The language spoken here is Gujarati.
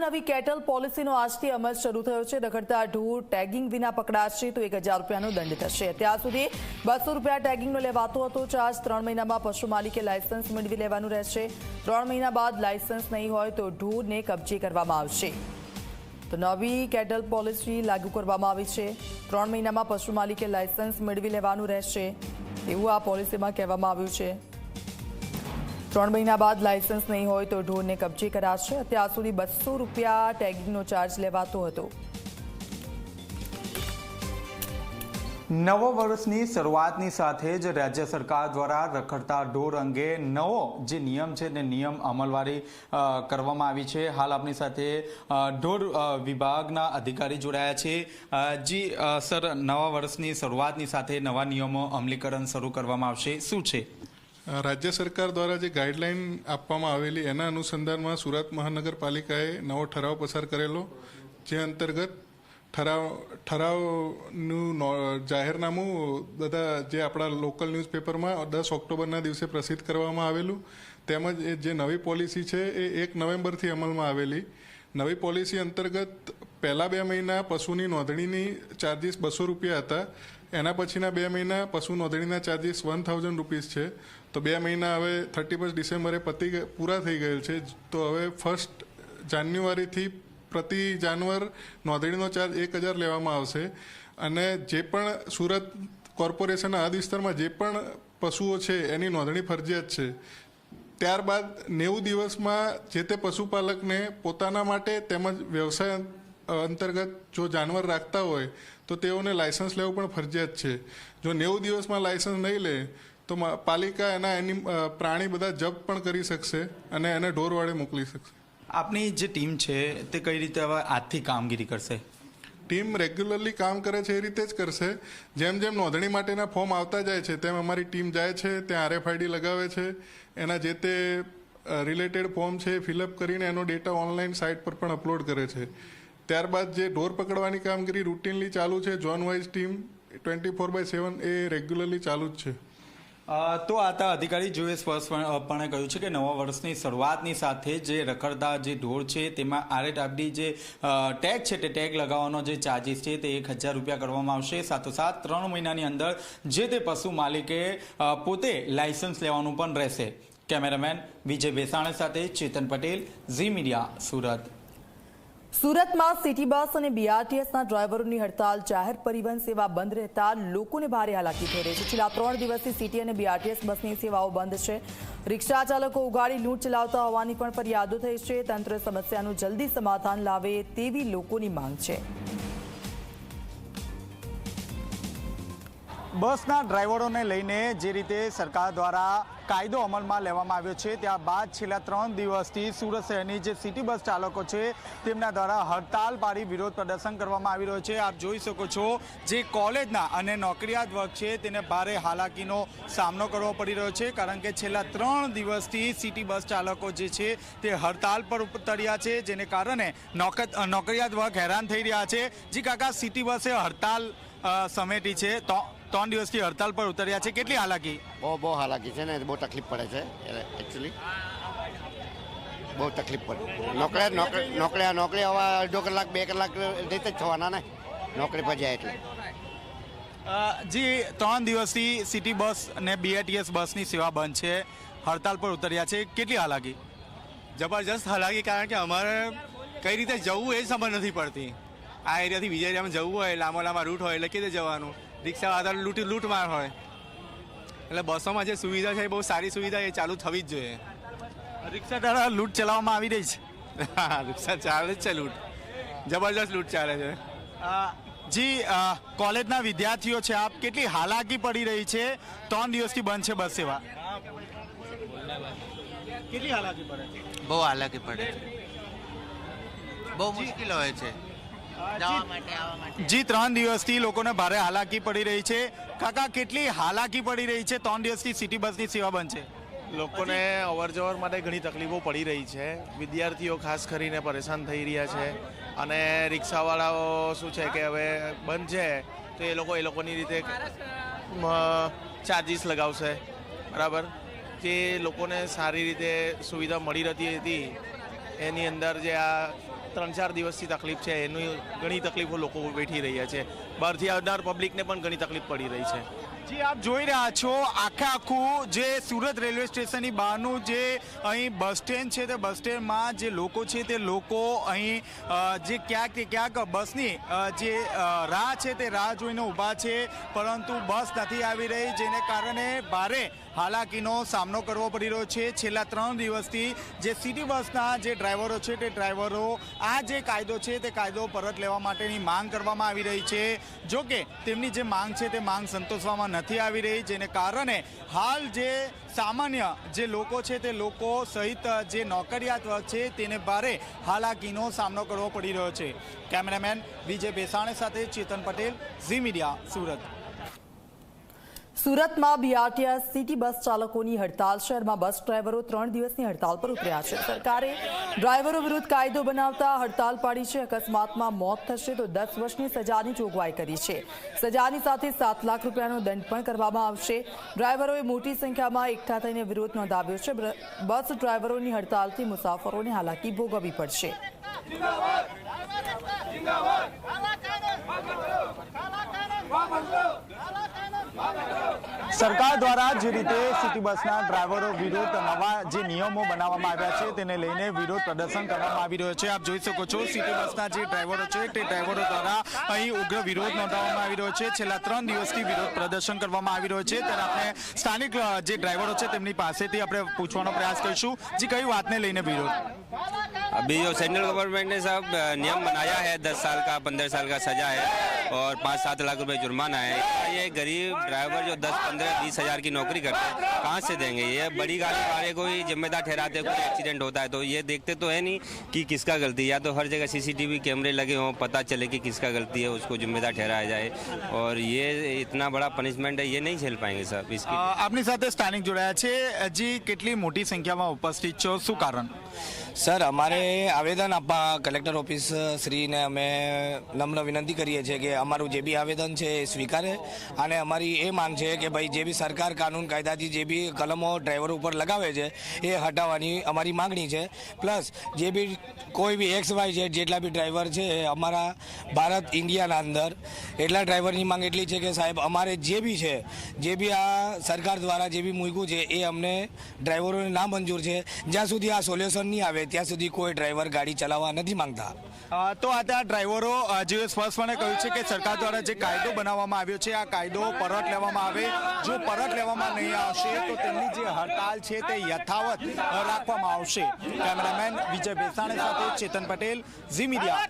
નવી કેટલ પોલિસીનો આજથી અમલ શરૂ થયો છે. રખડતા ઢૂર ટેગિંગ વિના પકડાશે તો એક હજાર રૂપિયાનો દંડ થશે. અત્યાર સુધી બસો રૂપિયા ટેગિંગનો લેવાતો હતો. ચાર્જ ત્રણ મહિનામાં પશુ માલિકે લાયસન્સ મેળવી લેવાનું રહેશે. ત્રણ મહિના બાદ લાયસન્સ નહીં હોય તો ઢૂરને કબજે કરવામાં આવશે. તો નવી કેટલ પોલિસી લાગુ કરવામાં આવી છે. ત્રણ મહિનામાં પશુ માલિકે લાયસન્સ મેળવી લેવાનું રહેશે. એવું આ પોલિસીમાં કહેવામાં આવ્યું છે. ત્રણ મહિના બાદ લાયસન્સ નહીં હોય તો ઢોરને કબજે કરાશે. અત્યાર સુધી બસો રૂપિયા ટેગિંગનો ચાર્જ લેવાતો હતો. નવા વર્ષની શરૂઆતની સાથે જ રાજ્ય સરકાર દ્વારા રખડતા ઢોર અંગે નવો જે નિયમ છે તે નિયમ અમલવારી કરવામાં આવી છે. હાલ આપણી સાથે ઢોર વિભાગના અધિકારી જોડાયા છે. જી સર, નવા વર્ષની શરૂઆતની સાથે નવા નિયમો અમલીકરણ શરૂ કરવામાં આવશે. શું છે? રાજ્ય સરકાર દ્વારા જે ગાઈડલાઇન આપવામાં આવેલી એના અનુસંધાનમાં સુરત મહાનગરપાલિકાએ નવો ઠરાવ પસાર કરેલો, જે અંતર્ગત ઠરાવ, ઠરાવનું જાહેરનામું બધા જે આપણા લોકલ ન્યૂઝપેપરમાં દસ ઓક્ટોબરના દિવસે પ્રસિદ્ધ કરવામાં આવેલું. તેમજ એ જે નવી પોલિસી છે એ એક નવેમ્બરથી અમલમાં આવેલી. નવી પોલિસી અંતર્ગત પહેલા બે મહિના પશુની નોંધણીની ચાર્જિસ બસો રૂપિયા હતા. એના પછીના બે મહિના પશુ નોંધણીના ચાર્જિસ વન થાઉઝન્ડ રૂપીઝ છે. તો બે મહિના હવે થર્ટી ફર્સ્ટ ડિસેમ્બરે પતી પૂરા થઈ ગયેલ છે. તો હવે ફર્સ્ટ જાન્યુઆરીથી પ્રતિ જાનવર નોંધણીનો ચાર્જ એક હજાર લેવામાં આવશે. અને જે પણ સુરત કોર્પોરેશનના હદ વિસ્તારમાં જે પણ પશુઓ છે, એની નોંધણી ફરજિયાત છે. ત્યારબાદ નેવું દિવસમાં જે તે પશુપાલકને પોતાના માટે તેમજ વ્યવસાય અંતર્ગત જો જાનવર રાખતા હોય તો તેઓને લાયસન્સ લેવું પણ ફરજિયાત છે. જો નેવું દિવસમાં લાયસન્સ નહીં લે તો પાલિકા એના એની પ્રાણી બધા જપ્ત પણ કરી શકશે અને એને ઢોરવાડે મોકલી શકશે. આપની જે ટીમ છે તે કઈ રીતે હવે આજથી કામગીરી કરશે? ટીમ રેગ્યુલરલી કામ કરે છે એ રીતે જ કરશે. જેમ જેમ નોંધણી માટેના ફોર્મ આવતા જાય છે તેમ અમારી ટીમ જાય છે ત્યાં આરએફઆઈડી લગાવે છે. એના જે તે રિલેટેડ ફોર્મ છે એ ફિલઅપ કરીને એનો ડેટા ઓનલાઈન સાઇટ પર પણ અપલોડ કરે છે. ત્યારબાદ જે ઢોર પકડવાની કામગીરી રૂટીનલી ચાલુ છે zone wise team twenty four by seven A regularly ચાલુ જ છે. તો આતા અધિકારી જોએ સ્પષ્ટપણે કહ્યું છે કે નવા વર્ષની શરૂઆતની સાથે જે રખડતા જે ઢોર છે, તેમાં આરએટઆરડી જે ટેગ છે તે ટેગ લગાવવાનો જે ચાર્જિસ છે તે એક હજાર રૂપિયા કરવામાં આવશે. સાથોસાથ ત્રણ મહિનાની અંદર જે તે પશુ માલિકે પોતે લાયસન્સ લેવાનું પણ રહેશે. કેમેરામેન વિજય બેસાણી સાથે ચેતન પટેલ, ઝી મીડિયા, સુરત. સુરતમાં સિટી બસ અને બીઆરટીએસના ડ્રાઈવરોની હડતાલ, જાહેર પરિવહન સેવા બંધ રહેતા લોકોને ભારે હાલાકી થઈ રહી છે. છેલ્લા ત્રણ દિવસથી સિટી અને બીઆરટીએસ બસની સેવાઓ બંધ છે. રિક્ષા ચાલકો ઉગાડી લૂંટ ચલાવતા હોવાની પણ ફરિયાદો થઈ છે. તંત્ર સમસ્યાનું જલ્દી સમાધાન લાવે તેવી લોકોની માંગ છે. બસના ડ્રાઈવરોને લઈને જે રીતે સરકાર દ્વારા કાયદો અમલમાં લેવામાં આવ્યો છે, ત્યારબાદ છેલ્લા ત્રણ દિવસથી સુરત શહેરની જે સિટી બસ ચાલકો છે, તેમના દ્વારા હડતાલ પાડી વિરોધ પ્રદર્શન કરવામાં આવી રહ્યો છે. આપ જોઈ શકો છો જે કોલેજના અને નોકરિયાત વર્ગ છે, તેને ભારે હાલાકીનો સામનો કરવો પડી રહ્યો છે, કારણ કે છેલ્લા ત્રણ દિવસથી સિટી બસ ચાલકો જે છે, તે હડતાલ પર ઉતર્યા છે, જેને કારણે નોક- નોકરિયાત વર્ગ હેરાન થઈ રહ્યા છે. જી કાકા, સિટી બસે હડતાલ સમેટી છે, તો- ત્રણ દિવસથી હડતાલ પર ઉતર્યા છે. કેટલી હાલાકી? બહુ બહુ હાલાકી છે ને બહુ તકલીફ પડે છે. એકચ્યુઅલી બહુ તકલીફ પડે. નોકરી નોકરી નોકરી નોકરી હવે અડધો કલાક બે કલાક રીતે જ થવાના ને. નોકરી પર જાય એટલે. જી ત્રણ દિવસથી સિટી બસ અને બીઆરટીએસ બસની સેવા બંધ છે. હડતાલ પર ઉતર્યા છે. કેટલી હાલાકી? જબરજસ્ત હાલાકી કારણ કે અમારે કઈ રીતે જવું એ સમજ નથી પડતી. આ એરિયાથી બીજા એરિયામાં જવું હોય લાંબા લાંબા રૂટ હોય એટલે કઈ રીતે જવાનું? રિક્ષા આધાર લૂંટ લૂંટમાર હોય. એટલે બસોમાં જે સુવિધા છે એ બહુ સારી સુવિધા એ ચાલુ થવી જ જોઈએ. રિક્ષા દ્વારા લૂંટ ચલાવવામાં આવી રહી છે? હા, રિક્ષા ચાલે જ છે લૂંટ. જબરજસ્ત લૂંટ ચાલે છે. જી કોલેજના વિદ્યાર્થીઓ છે આપ કેટલી હાલાકી પડી રહી છે? ત્રણ દિવસથી બંધ છે બસ સેવા. કેટલી હાલાકી પડે બહુ હાલાકી પડે બહુ મુશ્કેલ હોય છે. જવા માટે આવવા માટે. જી ત્રણ દિવસથી લોકોને ભારે હાલાકી પડી રહી છે. કાકા કેટલી હાલાકી પડી રહી છે? ત્રણ દિવસથી સિટી બસની સેવા બંધ છે. લોકોને અવર જવર માટે ઘણી તકલીફો પડી રહી છે. વિદ્યાર્થીઓ ખાસ કરીને પરેશાન થઈ રહ્યા છે. અને રિક્ષાવાળાઓ શું છે કે હવે બંધ છે તો એ લોકો એ લોકોની રીતે ચાર્જીસ લગાવશે. બરાબર? જે લોકોને સારી રીતે સુવિધા મળી રહેતી હતી એની અંદર જે આ ત્રણ ચાર દિવસથી તકલીફ છે. એની ઘણી તકલીફો લોકો વેઠી રહ્યા છે. બહારથી આવનાર પબ્લિકને પણ ઘણી તકલીફ પડી રહી છે. જી આપ જોઈ રહ્યા છો આખે આખું જે સુરત રેલવે સ્ટેશનની બહારનું જે અહીં બસ સ્ટેન્ડ છે, તે બસ સ્ટેન્ડમાં જે લોકો છે, તે લોકો અહીં જે ક્યાંક કે ક્યાંક બસની જે રાહ છે, તે રાહ જોઈને ઊભા છે, પરંતુ બસ નથી આવી રહી, જેને કારણે ભારે હાલાકીનો સામનો કરવો પડી રહ્યો છે. છેલ્લા ત્રણ દિવસથી જે સિટી બસના જે ડ્રાઈવરો છે, તે ડ્રાઈવરો આ જે કાયદો છે, તે કાયદો પરત લેવા માટેની માંગ કરવામાં આવી રહી છે. જો કે તેમની જે માંગ છે, તે માંગ સંતોષવામાં નથી આવી રહી, જેને કારણે હાલ જે સામાન્ય જે લોકો છે તે લોકો સહિત જે નોકરિયાત છે તેને ભારે હાલાકીનો સામનો કરવો પડી રહ્યો છે. કેમેરામેન વિજય બેસાણે સાથે ચેતન પટેલ, ઝી મીડિયા, સુરત. સુરતમાં બીઆરટીએસ સિટી બસ ચાલકોની હડતાલ, શહેરમાં બસ ડ્રાઈવરો ત્રણ દિવસની હડતાલ પર ઉતર્યા છે. સરકારે ડ્રાઈવરો વિરુદ્ધ કાયદો બનાવતા હડતાલ પાડી છે. અકસ્માતમાં મોત થશે તો દસ વર્ષની સજાની જોગવાઈ કરી છે. સજાની સાથે સાત લાખ રૂપિયાનો દંડ પણ કરવામાં આવશે. ડ્રાઈવરોએ મોટી સંખ્યામાં એકઠા થઈને વિરોધ નોંધાવ્યો છે. બસ ડ્રાઈવરોની હડતાલથી મુસાફરોને હાલાકી ભોગવવી પડશે. સરકાર દ્વારા જે રીતે સિટી બસના ડ્રાઈવરો વિરોધ નવા જે નિયમો બનાવવામાં આવ્યા છે, તેને લઈને વિરોધ પ્રદર્શન કરવામાં આવી રહ્યો છે. આપ જોઈ શકો છો, સિટી બસના જે ડ્રાઈવરો છે, તે ડ્રાઈવરો દ્વારા અહીં ઉગ્ર વિરોધ નોંધાવવામાં આવી રહ્યો છે. છેલ્લા ત્રણ દિવસથી વિરોધ પ્રદર્શન કરવામાં આવી રહ્યો છે. ત્યારે આપણે સ્થાનિક જે ડ્રાઈવરો છે, તેમની પાસેથી આપણે પૂછવાનો પ્રયાસ કરીશું. જે, કઈ વાતને લઈને વિરોધ? બીજો સેન્ટ્રલ ગવર્મેન્ટ સાહેબ નિયમ બનાયા હૈ દસ સાલ કા પંદર સાલ કા સજા હૈ और पाँच सात लाख रुपए जुर्माना है ये गरीब ड्राइवर जो दस पंद्रह बीस हजार की नौकरी करते हैं कहाँ से देंगे ये बड़ी गाड़ी वाले को ही जिम्मेदार ठहराते हैं कोई एक्सीडेंट होता है तो ये देखते तो है नहीं कि किसका गलती है या तो हर जगह सीसीटीवी कैमरे लगे हों पता चले कि किसका गलती है उसको जिम्मेदार ठहराया जाए और ये इतना बड़ा पनिशमेंट है ये नहीं झेल पाएंगे साहब અ, इसकी આપની સાથે સ્થાનિક જોડાયા છે હજી કેટલી મોટી સંખ્યામાં ઉપસ્થિત છો શું કારણ સર અમારે આવેદન આપવા કલેક્ટર ઓફિસ શ્રીને અમે નમ્ર વિનંતી કરીએ છીએ કે અમારું જે બી આવેદન છે એ સ્વીકારે. અને અમારી એ માંગ છે કે ભાઈ જે બી સરકાર કાનૂન કાયદાથી જે બી કલમો ડ્રાઈવર ઉપર લગાવે છે, એ હટાવવાની અમારી માંગણી છે. પ્લસ જે બી કોઈ બી એક્સ વાય છે જેટલા બી ડ્રાઈવર છે, એ અમારા ભારત ઇન્ડિયાના અંદર, એટલા ડ્રાઈવરની માંગ એટલી છે કે સાહેબ અમારે જે બી છે, જે બી આ સરકાર દ્વારા જે બી મૂક્યું છે, એ અમને ડ્રાઈવરોને ના મંજૂર છે. જ્યાં સુધી આ સોલ્યુશન નહીં આવે, ત્યાં સુધી કોઈ ડ્રાઈવર ગાડી ચલાવવા નથી માંગતા. તો આ ત્યાં ડ્રાઈવરો હજી સ્પષ્ટપણે કહ્યું છે કે સરકાર દ્વારા જે કાયદો બનાવવામાં આવ્યો છે, આ કાયદો પરત લેવામાં આવે. જો પરત લેવામાં નહીં આવશે, તો તેમની જે હડતાલ છે તે યથાવત રાખવામાં આવશે. કેમેરામેન વિજય ભેસાણી સાથે ચેતન પટેલ, ઝી મીડિયા